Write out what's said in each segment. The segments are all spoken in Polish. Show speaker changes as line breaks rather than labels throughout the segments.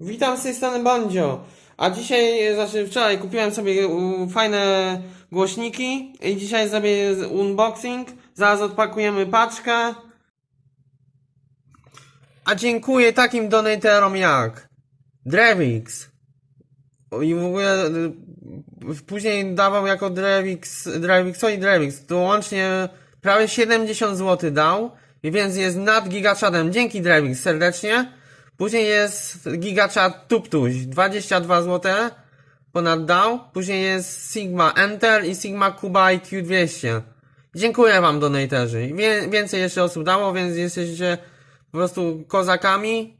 Witam z tej strony Bandzio. A dzisiaj, znaczy wczoraj kupiłem sobie fajne głośniki i dzisiaj zrobię unboxing. Zaraz odpakujemy paczkę. A dziękuję takim donatorom jak Drevix. I w ogóle y, później dawał jako Drevix, Drevixowi Drevix. To łącznie prawie 70 zł dał. I więc jest nad gigachadem. Dzięki Drevix serdecznie. Później jest gigachat Tuptuś. 22 zł ponad dał. Później jest Sigma Enter i Sigma Kuba IQ 200. Dziękuję wam donatorzy. I Wie, więcej jeszcze osób dało, więc jesteście po prostu kozakami.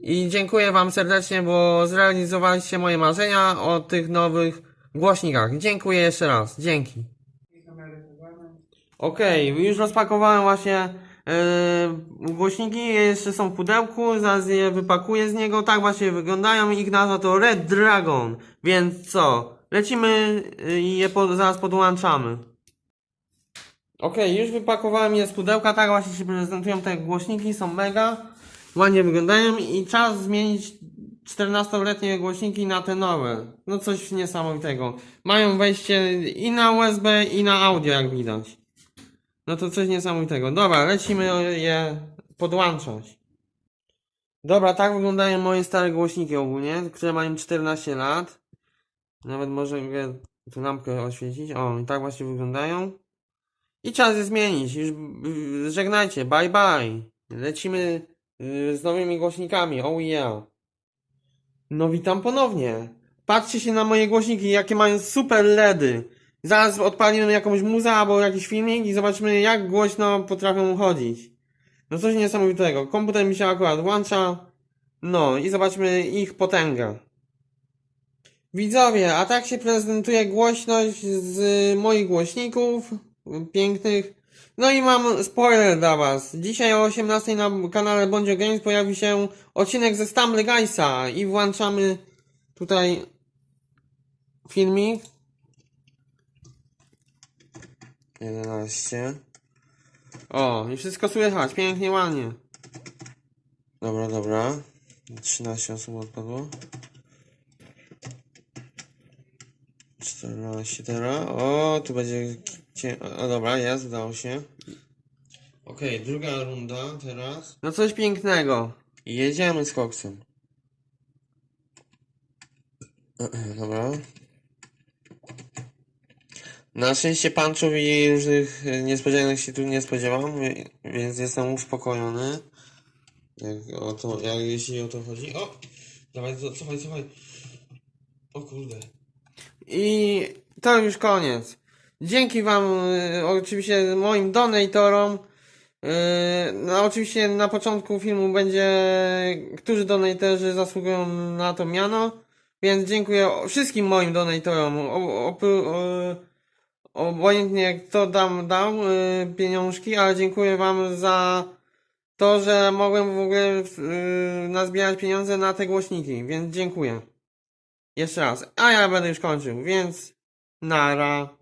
I dziękuję wam serdecznie, bo zrealizowaliście moje marzenia o tych nowych głośnikach. Dziękuję jeszcze raz. Dzięki. Okej, już rozpakowałem właśnie głośniki, jeszcze są w pudełku, zaraz je wypakuję z niego, tak właśnie wyglądają, ich nazwa to Red Dragon, więc co, lecimy yy, i je po, zaraz podłączamy. Okej, już wypakowałem je z pudełka, tak właśnie się prezentują te głośniki, są mega, ładnie wyglądają i czas zmienić 14-letnie głośniki na te nowe. No coś niesamowitego. Mają wejście i na USB i na audio jak widać. No to coś niesamowitego. Dobra, lecimy je podłączać. Dobra, tak wyglądają moje stare głośniki ogólnie, które mają 14 lat. Nawet może tu lampkę oświecić. O, i tak właśnie wyglądają. I czas je zmienić. Już y, żegnajcie, bye bye. Lecimy y, z nowymi głośnikami. Oh yeah. No witam ponownie. Patrzcie się na moje głośniki, jakie mają super LEDy. Zaraz odpalimy jakąś muzę albo jakiś filmik i zobaczymy jak głośno potrafią chodzić. No coś niesamowitego. Komputer mi się akurat włącza. No i zobaczmy ich potęgę. Widzowie, a tak się prezentuje głośność z moich głośników pięknych. No i mam spoiler dla was. Dzisiaj o 18 na kanale Bondio Games pojawi się odcinek ze Stumble Guysa i włączamy tutaj filmik. 11. O, i wszystko słychać, pięknie, ładnie. Dobra, dobra. 13 osób odpadło. 14 teraz. O, tu będzie. O, dobra, jest, udało się. Okej, druga runda teraz. No coś pięknego. Jedziemy z koksem. Dobra. Na szczęście punchów i różnych e, niespodzianek się tu nie spodziewam, więc jestem uspokojony. Jak, o to, jak jeśli o to chodzi. O! Dawaj, co- cofaj, cofaj. O kurde. I to już koniec. Dzięki wam, y, oczywiście moim donatorom. Y, no oczywiście na początku filmu będzie, którzy donatorzy zasługują na to miano. Więc dziękuję wszystkim moim donatorom. O, o, o, obojętnie kto dam, dał y, pieniążki, ale dziękuję wam za to, że mogłem w ogóle y, nazbierać pieniądze na te głośniki, więc dziękuję. Jeszcze raz. A ja będę już kończył, więc nara.